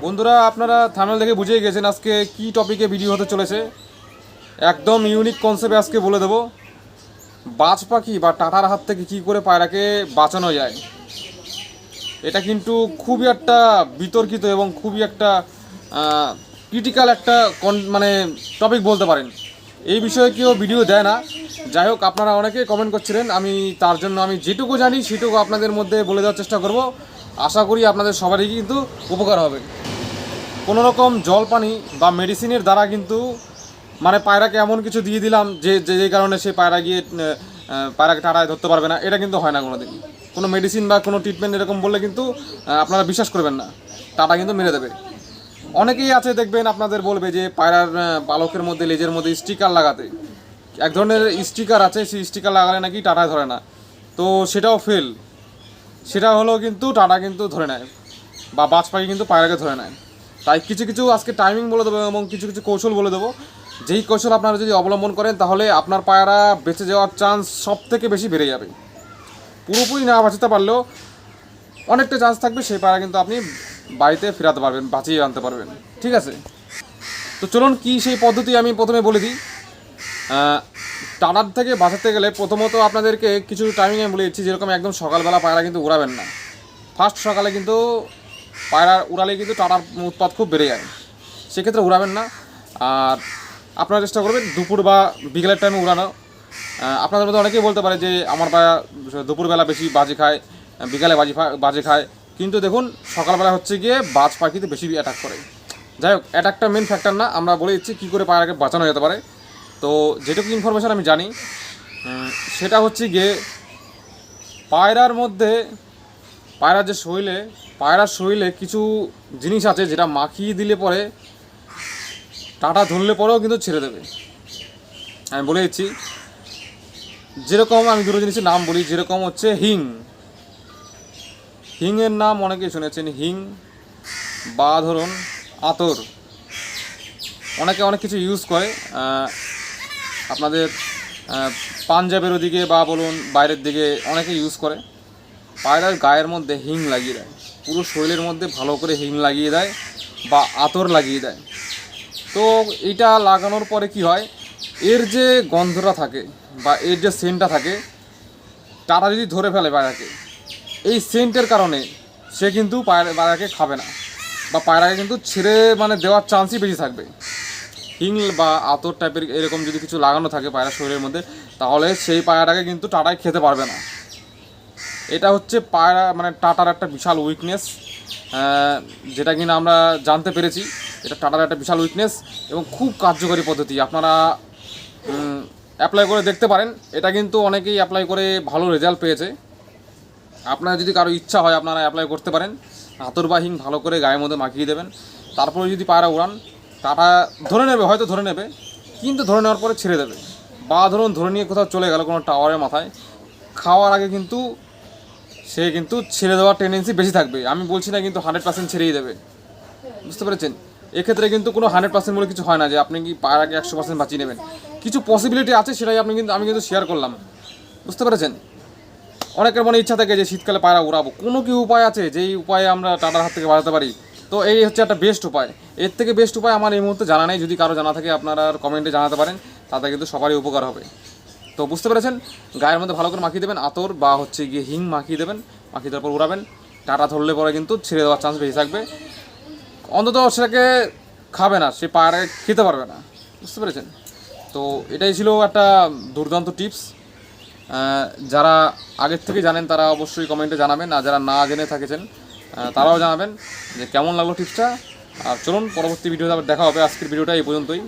বন্ধুরা, আপনারা থামেল দেখে বুঝেই গেছেন আজকে কি টপিকে ভিডিও হতে চলেছে। একদম ইউনিক কনসেপ্টে আজকে বলে দেবো। বাজ পাখি বা টাটার হাত থেকে কি করে পায়রাকে বাঁচানো যায়, এটা কিন্তু খুবই একটা বিতর্কিত এবং খুবই একটা ক্রিটিক্যাল একটা কন- মানে টপিক বলতে পারেন। এই বিষয়ে কেউ ভিডিও দেয় না। যাই হোক, আপনারা অনেকে কমেন্ট করছিলেন, আমি তার জন্য আমি যেটুকু জানি সেটুকু আপনাদের মধ্যে বলে দেওয়ার চেষ্টা করব। আশা করি আপনাদের সবারই কিন্তু উপকার হবে। কোনো রকম জল পানি বা মেডিসিনের দ্বারা কিন্তু মানে পায়রাকে এমন কিছু দিয়ে দিলাম যে যে কারণে সে পায়রা গিয়ে পায়রাকে টাটায় ধরতে পারবে না। এটা কিন্তু হয় না কোনো দিন কোনো মেডিসিন বা কোনো ট্রিটমেন্ট এরকম বললে কিন্তু আপনারা বিশ্বাস করবেন না। টাটা কিন্তু মেরে দেবে। অনেকেই আছে দেখবেন আপনাদের বলবে যে পায়রার পালকের মধ্যে, লেজের মধ্যে স্টিকার লাগাতে। এক ধরনের স্টিকার আছে, সেই স্টিকার লাগালে নাকি টাটায় ধরে না। তো সেটাও ফেল সেটা হলো কিন্তু টাটা কিন্তু ধরে নেয়। বা বাজ পাখি কিন্তু পায়রাকে ধরে নেয়। তাই কিছু কিছু আজকে টাইমিং বলে দেবো এবং কিছু কিছু কৌশল বলে দেবো। যেই কৌশল আপনারা যদি অবলম্বন করেন, তাহলে আপনার পায়রা বেঁচে যাওয়ার চান্স সব থেকে বেশি বেড়ে যাবে। পুরোপুরি না বাঁচাতে পারলেও অনেকটা চান্স থাকবে, সেই পায়রা কিন্তু আপনি বাড়িতে ফেরাতে পারবেন, বাঁচিয়ে আনতে পারবেন। ঠিক আছে? তো চলুন কি সেই পদ্ধতি আমি প্রথমে বলে দিই। টানার থেকে বাঁচাতে গেলে প্রথমত আপনাদেরকে কিছু টাইমিং আমি বলে দিচ্ছি, যেরকম একদম সকালবেলা পায়রা কিন্তু উড়াবেন না। ফার্স্ট সকালে কিন্তু পায়রা উড়ালে কিন্তু টাটার উৎপাদ খুব বেড়ে যায়। সেক্ষেত্রে উড়াবেন না। আর আপনারা চেষ্টা করবেন দুপুর বা বিকেলের টাইমে উড়ানো। আপনাদের মধ্যে অনেকেই বলতে পারে যে, আমার পায়রা দুপুরবেলা বেশি বাজে খায়, বিকালে বাজি বাজে খায়। কিন্তু দেখুন, সকালবেলা হচ্ছে গিয়ে বাজ পাখিতে বেশি অ্যাটাক করে। যাই হোক অ্যাটাকটা মেন ফ্যাক্টর না। আমরা বলে দিচ্ছি কী করে পায়রাকে বাঁচানো যেতে পারে। তো যেটুকু ইনফরমেশান আমি জানি সেটা হচ্ছে গিয়ে পায়রার মধ্যে, পায়রার যে শরীরে পায়রার শরীরে কিছু জিনিস আছে যেটা মাখিয়ে দিলে পরে টাটা ধরলে পরেও কিন্তু ছেড়ে দেবে। আমি বলে দিচ্ছি, যেরকম আমি দুটো জিনিসের নাম বলি, যেরকম হচ্ছে হিং। হিংয়ের নাম অনেকেই শুনেছেন, হিং বা ধরুন আতর। অনেকে অনেক কিছু ইউজ করে আপনাদের পাঞ্জাবের ওদিকে বা বলুন বাইরের দিকে অনেকে ইউজ করে। পায়রার গায়ের মধ্যে হিং লাগিয়ে দেয়। পুরো শরীরের মধ্যে ভালো করে হিং লাগিয়ে দেয় বা আতর লাগিয়ে দেয়। তো এটা লাগানোর পরে কি হয়, এর যে গন্ধটা থাকে বা এর যে সেন্টটা থাকে, তারা যদি ধরে ফেলে পায়রাকে, এই সেন্টের কারণে সে কিন্তু পায়রা, পায়রাকে খাবে না বা পায়রাকে কিন্তু ছেড়ে মানে দেওয়ার চান্সই বেশি থাকবে। হিং বা আতর টাইপের এরকম যদি কিছু লাগানো থাকে পায়রা শরীরের মধ্যে, তাহলে সেই পায়রাটাকে কিন্তু টাটায় খেতে পারবে না। এটা হচ্ছে পায়রা মানে টাটার একটা বিশাল উইকনেস যেটা কিনা আমরা জানতে পেরেছি। এটা টাটার একটা বিশাল উইকনেস এবং খুব কার্যকরী পদ্ধতি। আপনারা অ্যাপ্লাই করে দেখতে পারেন। এটা কিন্তু অনেকেই অ্যাপ্লাই করে ভালো রেজাল্ট পেয়েছে। আপনার যদি কারও ইচ্ছা হয়, আপনারা অ্যাপ্লাই করতে পারেন। হাতর ভালো করে গায়ের মধ্যে মাখিয়ে দেবেন। তারপরে যদি পায়রা উড়ান, টাটা ধরে নেবে, হয়তো ধরে নেবে, কিন্তু ধরে নেওয়ার পরে ছেড়ে দেবে। বা ধরুন, ধরে নিয়ে কোথাও চলে গেল কোনো টাওয়ারের মাথায়। খাওয়ার আগে কিন্তু সে কিন্তু ছেড়ে দেওয়ার টেন্ডেন্সি বেশি থাকবে। আমি বলছি না কিন্তু হান্ড্রেড পার্সেন্ট ছেড়েই দেবে। বুঝতে পেরেছেন? এক্ষেত্রে কিন্তু কোনো হান্ড্রেড পার্সেন্ট বলে কিছু হয় না যে আপনি কি পায়রাকে একশো পার্সেন্ট বাঁচিয়ে নেবেন। কিছু পসিবিলিটি আছে, সেটাই আপনি কিন্তু, আমি কিন্তু শেয়ার করলাম। বুঝতে পেরেছেন? অনেকের মনে ইচ্ছা থাকে যে শীতকালে পায়রা উড়াবো। কোনো কি উপায় আছে? যেই উপায়ে আমরা টাটার হাত থেকে বাঁচাতে পারি। তো এই হচ্ছে একটা বেস্ট উপায়। এর থেকে বেস্ট উপায় আমার এই মুহূর্তে জানা নেই। যদি কারও জানা থাকে, আপনারা কমেন্টে জানাতে পারেন। তাতে কিন্তু সবারই উপকার হবে। তো বুঝতে পেরেছেন? গায়ের মধ্যে ভালো করে মাখিয়ে দেবেন, আতর বা হচ্ছে গিয়ে হিং মাখিয়ে দেবেন, মাখিয়ে দেওয়ার পর উড়াবেন। টাটা ধরলে পরে কিন্তু ছেড়ে দেওয়ার চান্স বেশি থাকবে। অন্তত সেটাকে খাবে না, সে পায়রাকে খেতে পারবে না। বুঝতে পেরেছেন? তো এটাই ছিল একটা দুর্দান্ত টিপস যারা আগের থেকে জানেন তারা অবশ্যই কমেন্টে জানাবেন, আর যারা না জেনে থাকেছেন তারাও জানাবেন যে কেমন লাগল টিপসটা আর চলুন, পরবর্তী ভিডিওতে আবার দেখা হবে। আজকের ভিডিওটা এই পর্যন্তই।